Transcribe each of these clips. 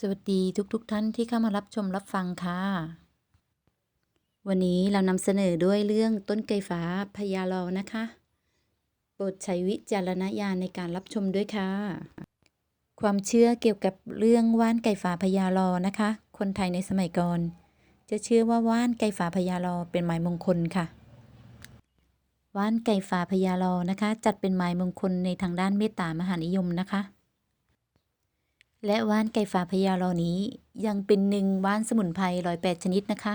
สวัสดีทุกๆทท่านที่เข้ามารับชมรับฟังค่ะ วันนี้เรานำเสนอด้วยเรื่องต้นไกฟ้าพญาลอนะคะ โปรดใช้วิจารณญาณในการรับชมด้วยค่ะ ความเชื่อเกี่ยวกับเรื่องว่านไก่ฟ้าพญาลอนะคะ คนไทยในสมัยก่อน จะเชื่อว่าว่านไก่ฟ้าพญาลอเป็นไม้มงคลค่ะ ว่านไก่ฟ้าพญาลอนะคะ จัดเป็นไม้มงคลในทางด้านเมตตามหานิยมนะคะ และว่านไก่ฟ้าพญาลอนี้ยังเป็นหนึ่งว่านสมุนไพรร้อยแปดชนิดนะคะ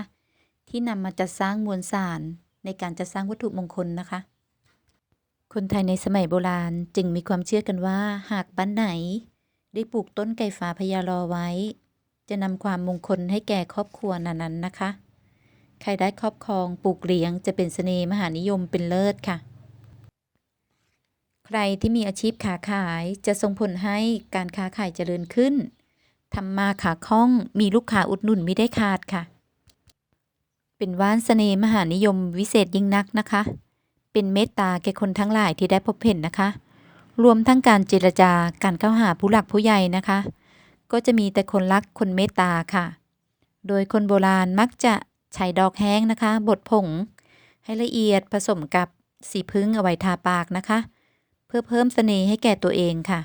ที่นำมาจัดสร้างมวลสารในการจัดสร้างวัตถุมงคลนะคะ คนไทยในสมัยโบราณจึงมีความเชื่อกันว่า หากบ้านไหน ได้ปลูกต้นไก่ฟ้าพญาลอไว้ จะนำความมงคลให้แก่ครอบครัวนั้นๆนะคะ ใครได้ครอบครองปลูกเลี้ยงจะเป็นเสน่ห์มหานิยมเป็นเลิศค่ะ ใครที่มีอาชีพค้าขายจะส่งผลให้การค้าขายเจริญขึ้นทำมาขาคล่องมีลูกค้าอุดหนุนไม่ได้ขาดค่ะ เป็นว่านเสน่ห์มหานิยมวิเศษยิ่งนักนะคะ เป็นเมตตาแก่คนทั้งหลายที่ได้พบเห็นนะคะ รวมทั้งการเจรจาการเข้าหาผู้หลักผู้ใหญ่นะคะ ก็จะมีแต่คนรักคนเมตตาค่ะ โดยคนโบราณมักจะใช้ดอกแห้งนะคะบดผง ให้ละเอียดผสมกับสีพึ่งเอาไว้ทาปากนะคะ เพื่อเพิ่มเสน่ห์ให้แก่ตัวเองค่ะ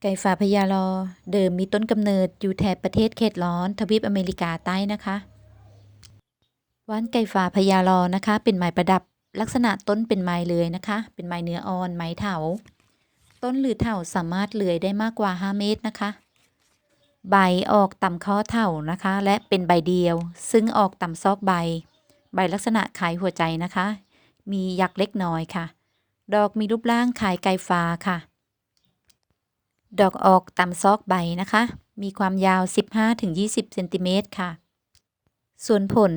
ไก่ฟ้าพญาลอ เดิมมีต้นกำเนิดอยู่แถบประเทศเขตร้อนทวีปอเมริกาใต้นะคะว่านไก่ฟ้าพญาลอนะคะ เป็นไม้ประดับลักษณะต้นเป็นไม้เลื้อยนะคะ เป็นไม้เนื้ออ่อนไม้เถา ต้นหรือเถาสามารถเลื้อยได้มากกว่า 5 เมตรนะคะ ใบออกต่ำข้อเถานะคะ และเป็นใบเดียว ซึ่งออกต่ำซอกใบ ใบลักษณะคล้ายหัวใจนะคะ มียักษ์เล็กน้อยค่ะ ดอกมีรูปร่างคล้ายไก่ฟ้าค่ะ ดอกออกตามซอกใบนะคะ มีความยาว 15-20 เซนติเมตรค่ะ ส่วนผล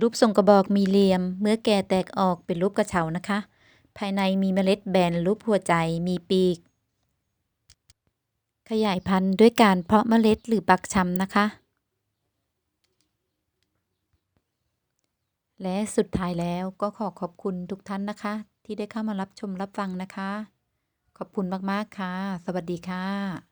รูปทรงกระบอกมีเหลี่ยม เมื่อแก่แตกออกเป็นรูปกระเช้านะคะ ภายในมีเมล็ดแบนรูปหัวใจ มีปีก ขยายพันธุ์ด้วยการเพาะเมล็ดหรือปักชำนะคะ และสุดท้ายแล้วก็ขอขอบคุณทุกท่านนะคะ ที่ได้เข้ามารับชมรับฟังนะคะ ขอบคุณมากๆค่ะ สวัสดีค่ะ